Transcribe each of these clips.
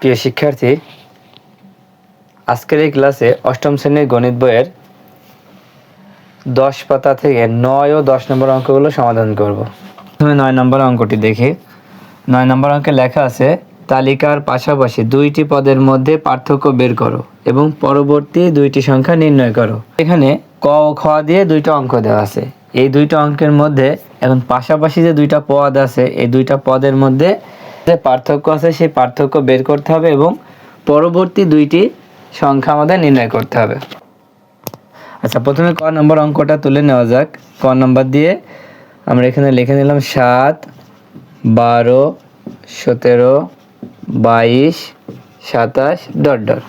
প্রিয় শিক্ষার্থী, আজকের এই ক্লাসে অষ্টম শ্রেণির গণিত বইয়ের দশ পাতা থেকে নয় ও দশ নম্বর অঙ্কগুলো সমাধান করব। প্রথমে নয় নম্বর অঙ্কটি দেখি। নয় নম্বর অঙ্কে লেখা আছে, তালিকার পাশাপাশি দুইটি পদের মধ্যে পার্থক্য বের করো এবং পরবর্তী দুইটি সংখ্যা নির্ণয় করো। এখানে ক ও খ দিয়ে দুইটা অঙ্ক দেওয়া আছে। এই দুইটা অঙ্কের মধ্যে এখন পাশাপাশি যে দুইটা পদ আছে, এই দুইটা পদের মধ্যে যে পার্থক্য আছে, সেই পার্থক্য বের করতে হবে এবং পরবর্তী দুইটি সংখ্যা আমাদের নির্ণয় করতে হবে। আচ্ছা প্রথমে ক নম্বর অঙ্কটা তুলে নেওয়া যাক। ক নম্বর দিয়ে আমরা এখানে লিখে নিলাম সাত, বারো, সতেরো, বাইশ, সাতাশ, ডট ডট।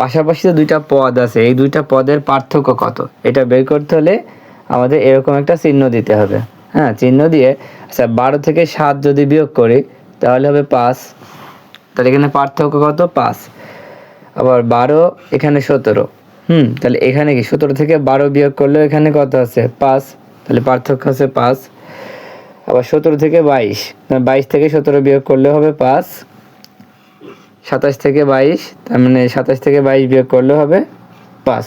পাশাপাশি যে দুইটা পদ আছে, এই দুইটা পদের পার্থক্য কত? এটা বের করতে হলে আমাদের এরকম একটা চিহ্ন দিতে হবে। হ্যাঁ চিহ্ন দিয়ে আচ্ছা বারো থেকে সাত যদি বিয়োগ করি তাহলে হবে পাঁচ। তাহলে এখানে পার্থক্য কত? পাঁচ। আবার বারো, এখানে সতেরো। হুম, তাহলে এখানে কি? সতেরো থেকে বারো বিয়োগ করলে এখানে কত আছে? পাঁচ। তাহলে পার্থক্য আছে পাঁচ। আবার সতেরো থেকে বাইশ। বাইশ থেকে সতেরো বিয়োগ করলে হবে পাঁচ। সাতাশ থেকে বাইশ, তার মানে সাতাশ থেকে বাইশ বিয়োগ করলে হবে পাঁচ।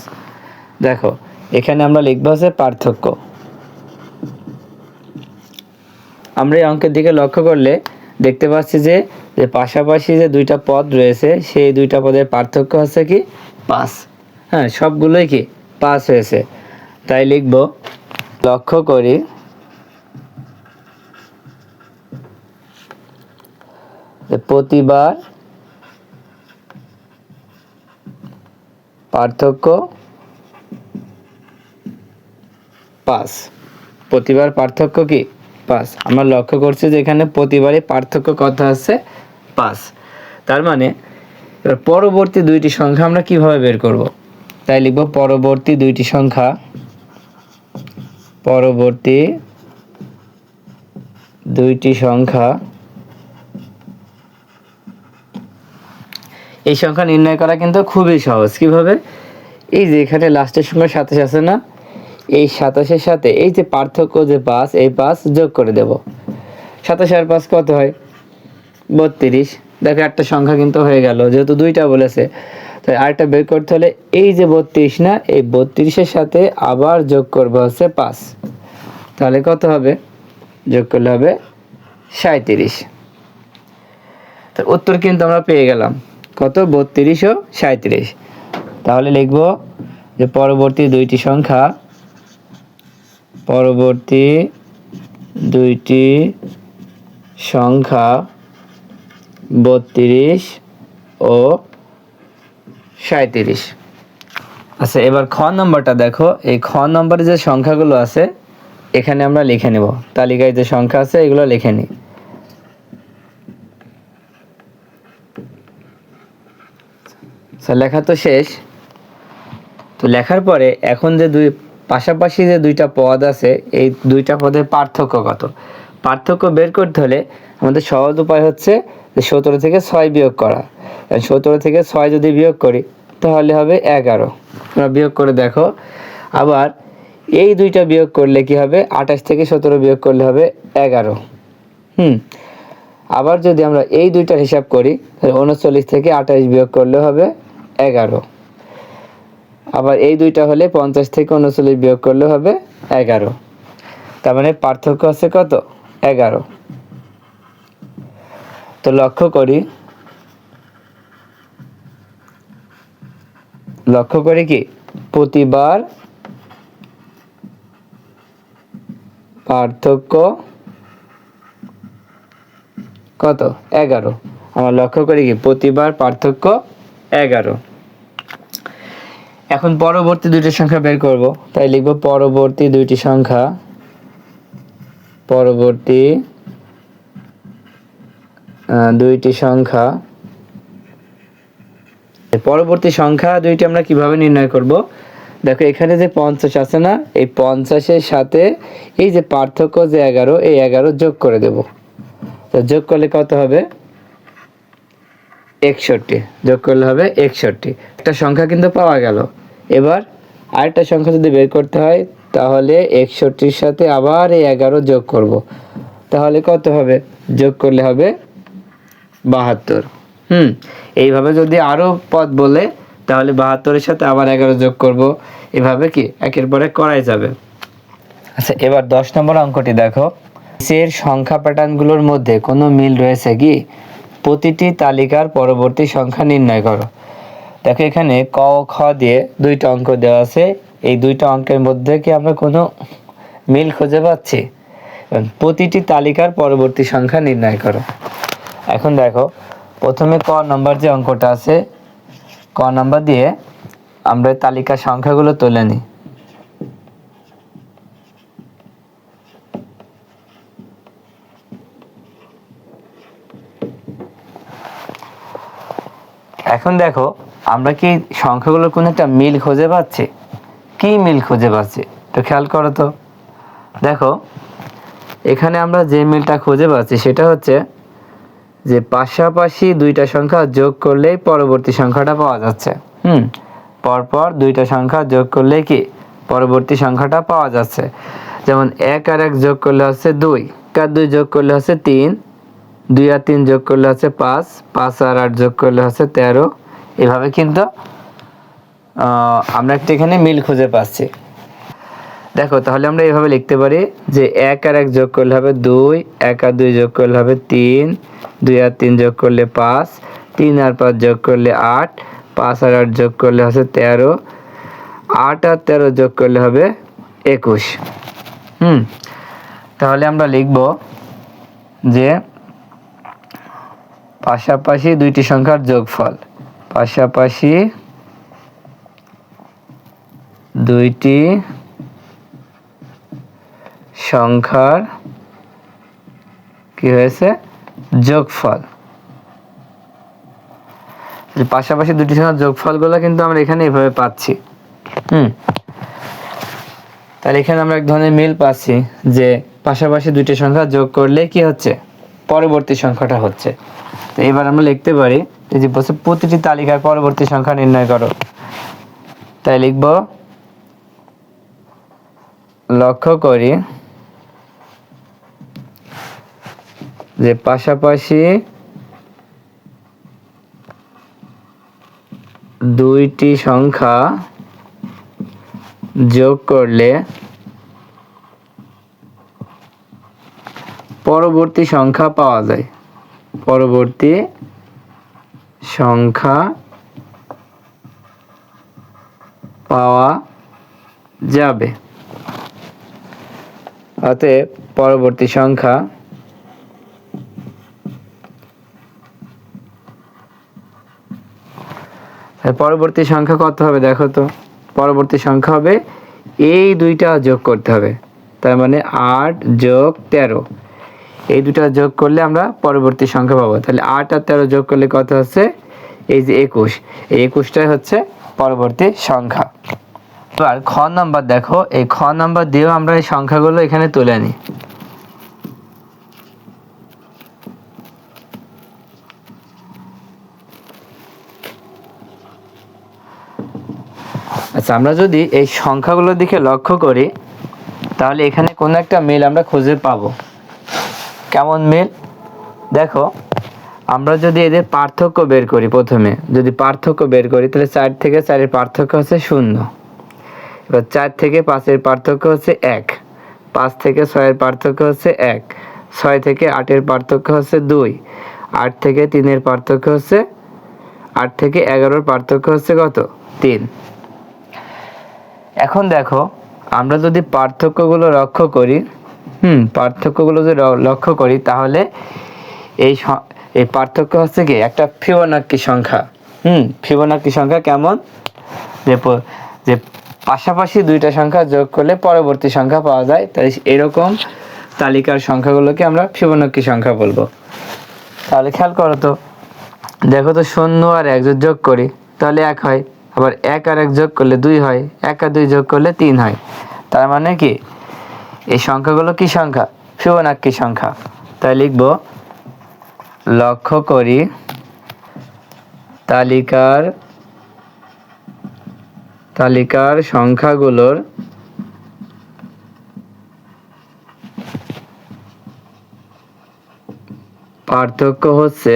দেখো, এখানে আমরা লিখব হচ্ছে পার্থক্য। আমরা এই অঙ্কের দিকে লক্ষ্য করলে দেখতে পাচ্ছি যে যে পাশাপাশি যে দুইটা পদ রয়েছে, সেই দুইটা পদের পার্থক্য হচ্ছে কি? পাঁচ। হ্যাঁ সবগুলোই কি? পাঁচ হয়েছে। তাই লিখব, লক্ষ্য করি। প্রতিবার পার্থক্য পাঁচ। প্রতিবার পার্থক্য কি? পাঁচ আমরা লক্ষ্য করছি যে এখানে প্রতিবারই পার্থক্য কত আছে? পাঁচ তার মানে পরবর্তী দুইটি সংখ্যা আমরা কীভাবে বের করব? তাই লিখব পরবর্তী দুইটি সংখ্যা। পরবর্তী দুইটি সংখ্যা। এই সংখ্যা নির্ণয় করা কিন্তু খুবই সহজ। কীভাবে? এই যে এখানে লাস্টের সংখ্যা সাতাশ আছে না এই সাতাশের সাথে এই যে পার্থক্য যে পাঁচ এই পাঁচ যোগ করে দেব। সাতাশ আর পাঁচ কত হয়? বত্রিশ। দেখো একটা সংখ্যা কিন্তু হয়ে গেল, যেহেতু দুইটা বলেছে। তাই আরেকটা বের করতে হলে এই যে বত্রিশ না, এই বত্রিশের সাথে আবার যোগ করব হচ্ছে পাঁচ। তাহলে কত হবে? যোগ করলে হবে সাঁত্রিশ তো উত্তর কিন্তু আমরা পেয়ে গেলাম। কত? বত্রিশ ও সাঁত্রিশ তাহলে লিখব যে পরবর্তী দুইটি সংখ্যা পরবর্তী দুইটি সংখ্যা বত্রিশ ও সাঁত্রিশ আচ্ছা এবার খ নম্বরটা দেখো। এই খ নম্বরে যে সংখ্যাগুলো আছে এখানে আমরা লিখে নেব। তালিকায় যে সংখ্যা আছে এগুলো লিখে নিই। আচ্ছা, লেখা তো শেষ। তো লেখার পরে এখন যে দুই পাশাপাশি যে দুইটা পদ আছে, এই দুইটা পদের পার্থক্য কত? পার্থক্য বের করতে হলে আমাদের সহজ উপায় হচ্ছে যে সতেরো থেকে ছয় বিয়োগ করা। সতেরো থেকে ছয় যদি বিয়োগ করি, তাহলে হবে এগারো। তোমরা বিয়োগ করে দেখো। আবার এই দুইটা বিয়োগ করলে কি হবে? আঠাশ থেকে সতেরো বিয়োগ করলে হবে এগারো। হুম। আবার যদি আমরা এই দুইটার হিসাব করি, তাহলে উনচল্লিশ থেকে আঠাশ বিয়োগ করলে হবে এগারো। আবার এই দুইটা হলে পঞ্চাশ থেকে উনচল্লিশ বিয়োগ করলে হবে এগারো। তার মানে পার্থক্য আছে কত? এগারো। তো লক্ষ্য করি। লক্ষ্য করি কি? প্রতিবার পার্থক্য কত? এগারো। আমরা লক্ষ্য করি কি? প্রতিবার পার্থক্য এগারো। এখন পরবর্তী দুইটি সংখ্যা বের করব। তাই লিখব পরবর্তী দুইটি সংখ্যা। পরবর্তী দুইটি সংখ্যা। পরবর্তী সংখ্যা দুইটি আমরা কীভাবে নির্ণয় করব? দেখো, এখানে যে পঞ্চাশ আছে না, এই পঞ্চাশের সাথে এই যে পার্থক্য যে এগারো, এই এগারো যোগ করে দেব। যোগ করলে কত হবে? একষট্টি, যোগ করলে হবে একষট্টি। একটা সংখ্যা কিন্তু পাওয়া গেল। এবার আরেকটা সংখ্যা যদি বের করতে হয়, তাহলে একষট্টির সাথে আবার এই এগারো যোগ করব। তাহলে কত হবে? যোগ করলে হবে বাহাত্তর। হুম, এইভাবে যদি আরও পদ বলে, তাহলে বাহাত্তরের সাথে আবার এগারো যোগ করব। এভাবে কি? একের পরে করাই যাবে। আচ্ছা এবার দশ নম্বর অঙ্কটি দেখো। এর সংখ্যা প্যাটার্নগুলোর মধ্যে কোনো মিল রয়েছে কি? প্রতিটি তালিকার পরবর্তী সংখ্যা নির্ণয় করো। দেখো এখানে ক খ দিয়ে দুইটা অঙ্ক দেওয়া আছে। এই দুইটা অঙ্কের মধ্যে কি আমরা কোনো মিল খুঁজে পাচ্ছি? প্রতিটি তালিকার পরবর্তী সংখ্যা নির্ণয় করো। এখন দেখো, প্রথমে ক নম্বর যে অঙ্কটা আছে, ক নম্বর দিয়ে আমরা তালিকার সংখ্যাগুলো তুলে নিই। এখন দেখো, আমরা কি সংখ্যাগুলোর কোনো একটা মিল খুঁজে পাচ্ছি? কি মিল খুঁজে পাচ্ছি? তো খেয়াল করো তো। দেখো, এখানে আমরা যে মিলটা খুঁজে পাচ্ছি সেটা হচ্ছে যে পাশাপাশি দুইটা সংখ্যা যোগ করলেই পরবর্তী সংখ্যাটা পাওয়া যাচ্ছে। হুম, পরপর দুইটা সংখ্যা যোগ করলেই কি? পরবর্তী সংখ্যাটা পাওয়া যাচ্ছে। যেমন এক আর এক যোগ করলে হচ্ছে দুই, এক আর দুই যোগ করলে হচ্ছে তিন দুই আর তিন যোগ করলে হচ্ছে পাঁচ পাঁচ আর আট যোগ করলে হচ্ছে তেরো। এভাবে কিন্তু আমরা একটা এখানে মিল খুঁজে পাচ্ছি। দেখো, তাহলে আমরা এভাবে লিখতে পারি যে এক আর এক যোগ করলে হবে দুই, এক আর দুই যোগ করলে হবে তিন, দুই আর তিন যোগ করলে পাঁচ, তিন আর পাঁচ যোগ করলে আট, পাঁচ আর আট যোগ করলে হচ্ছে তেরো, আট আর তেরো যোগ করলে হবে একুশ। হুম, তাহলে আমরা লিখব যে পাশাপাশি দুইটি সংখ্যার যোগফল। পাশাপাশি দুইটি সংখ্যার কি হয়েছে? যোগফল। পাশাপাশি দুটি সংখ্যার যোগফলগুলো কিন্তু আমরা এখানে এভাবে পাচ্ছি। হুম। তাহলে এখানে আমরা এক ধরনের মিল পাচ্ছি যে পাশাপাশি দুইটি সংখ্যা যোগ করলে কি হচ্ছে? পরবর্তী সংখ্যাটা হচ্ছে। তো এবার আমরা লিখতে পারি যে বলছে প্রতিটি তালিকার পরবর্তী সংখ্যা নির্ণয় করো। তাই লিখব, লক্ষ্য করি যে পাশাপাশি দুইটি সংখ্যা যোগ করলে পরবর্তী সংখ্যা পাওয়া যায়। পরবর্তী সংখ্যা পাওয়া যাবে। অতএব পরবর্তী সংখ্যা পরবর্তী সংখ্যা কত হবে দেখো তো? পরবর্তী সংখ্যা হবে এই দুইটা যোগ করতে হবে। তার মানে আট যোগ তেরো। এই দুটা যোগ করলে আমরা পরবর্তী সংখ্যা পাবো। তাহলে আট আর তেরো যোগ করলে কত হচ্ছে? এই যে একুশ। এই একুশটাই হচ্ছে পরবর্তী সংখ্যা। এবার খ নাম্বার দেখো। এই খ নাম্বার দিয়েও আমরা এই সংখ্যাগুলো এখানে তুলে নিই আচ্ছা আমরা যদি এই সংখ্যাগুলোর দিকে লক্ষ্য করি, তাহলে এখানে কোনো একটা মিল আমরা খুঁজে পাবো। কেমন মিল? দেখো, আমরা যদি এদের পার্থক্য বের করি প্রথমে, যদি পার্থক্য বের করি, তাহলে চার থেকে চারের পার্থক্য হচ্ছে শূন্য। এবার চার থেকে পাঁচের পার্থক্য হচ্ছে এক। পাঁচ থেকে ছয়ের পার্থক্য হচ্ছে এক। ছয় থেকে আটের পার্থক্য হচ্ছে দুই। আট থেকে তিনের পার্থক্য হচ্ছে, আট থেকে এগারোর পার্থক্য হচ্ছে কত? তিন। এখন দেখো, আমরা যদি পার্থক্যগুলো লক্ষ্য করি হুম, পার্থক্যগুলো যদি লক্ষ্য করি, তাহলে এই এই পার্থক্য হচ্ছে কি, একটা ফিবোনাক্কি সংখ্যা। হুম, ফিবোনাক্কি সংখ্যা কেমন? যে যে পাশাপাশি দুইটা সংখ্যা যোগ করলে পরবর্তী সংখ্যা পাওয়া যায়, তাই এরকম তালিকার সংখ্যাগুলোকে আমরা ফিবোনাক্কি সংখ্যা বলব। তাহলে খেয়াল করো তো, দেখো তো শূন্য আর এক যোগ করি, তাহলে এক হয়। আবার এক আর এক যোগ করলে দুই হয়, এক আর দুই যোগ করলে তিন হয়। তার মানে কি এই সংখ্যাগুলো কি সংখ্যা? ফিবোনাক্কি সংখ্যা। তাই লিখব, লক্ষ্য করি তালিকার তালিকার সংখ্যাগুলোর পার্থক্য হচ্ছে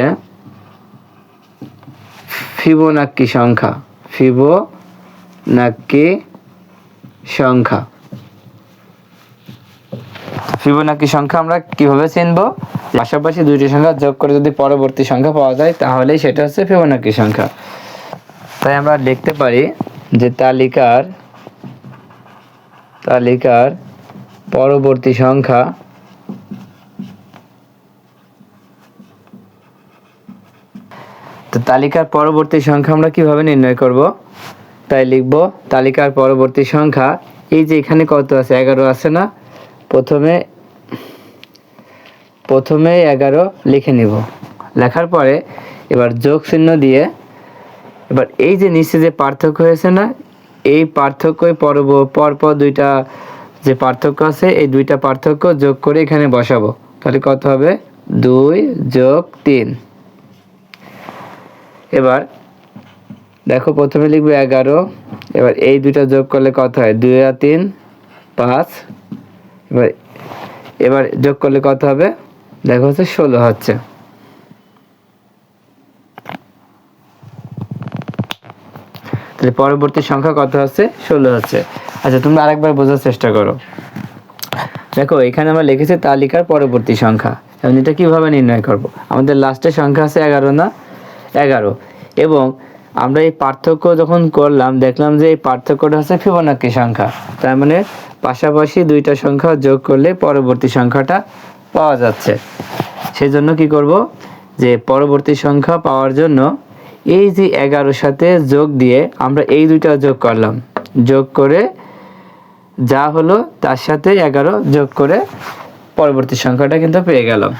ফিবোনাক্কি সংখ্যা। ফিবোনাক্কি সংখ্যা। ফিবোনাক্কি সংখ্যা আমরা কীভাবে চিনব? পাশাপাশি দুইটি সংখ্যা যোগ করে যদি পরবর্তী সংখ্যা পাওয়া যায়, তাহলেই সেটা হচ্ছে ফিবোনাক্কি সংখ্যা। তাই আমরা লিখতে পারি যে তালিকার তালিকার পরবর্তী সংখ্যা তো তালিকার পরবর্তী সংখ্যা আমরা কীভাবে নির্ণয় করব? তাই লিখব তালিকার পরবর্তী সংখ্যা, এই যে এখানে কত আছে, এগারো আছে না? প্রথমে প্রথমে এগারো লিখে নিব। লেখার পরে এবার যোগ চিহ্ন দিয়ে, এবার এই যে নিচে যে পার্থক্য হয়েছে না, এই পার্থক্যই পরব পরপর দুইটা যে পার্থক্য আছে, এই দুইটা পার্থক্য যোগ করে এখানে বসাবো। তাহলে কত হবে? দুই যোগ তিন। এবার দেখো, প্রথমে লিখবে এগারো। এবার এই দুইটা যোগ করলে কত হয়? দুই আর তিন, পাঁচ। এবার এবার যোগ করলে কত হবে? দেখো হচ্ছে ষোলো হচ্ছে। তাহলে পরবর্তী সংখ্যা কত হচ্ছে? ষোলো হচ্ছে। আচ্ছা তোমরা আরেকবার বোঝার চেষ্টা করো। দেখো, এখানে আমরা লিখেছি তালিকার পরবর্তী সংখ্যা। এবং এটা কীভাবে নির্ণয় করব? আমাদের লাস্টের সংখ্যা আছে এগারো না? এগারো। এবং আমরা এই পার্থক্য যখন করলাম, দেখলাম যে এই পার্থক্যটা হচ্ছে ফিবোনাক্কি সংখ্যা। তার মানে পাশাপাশি দুইটা সংখ্যা যোগ করলে পরবর্তী সংখ্যাটা পাওয়া যাচ্ছে। সেই জন্য কি করব? যে পরবর্তী সংখ্যা পাওয়ার জন্য এই যে এগারোর সাথে যোগ দিয়ে আমরা এই দুইটা যোগ করলাম। যোগ করে যা হলো তার সাথে এগারো যোগ করে পরবর্তী সংখ্যাটা কিন্তু পেয়ে গেলাম।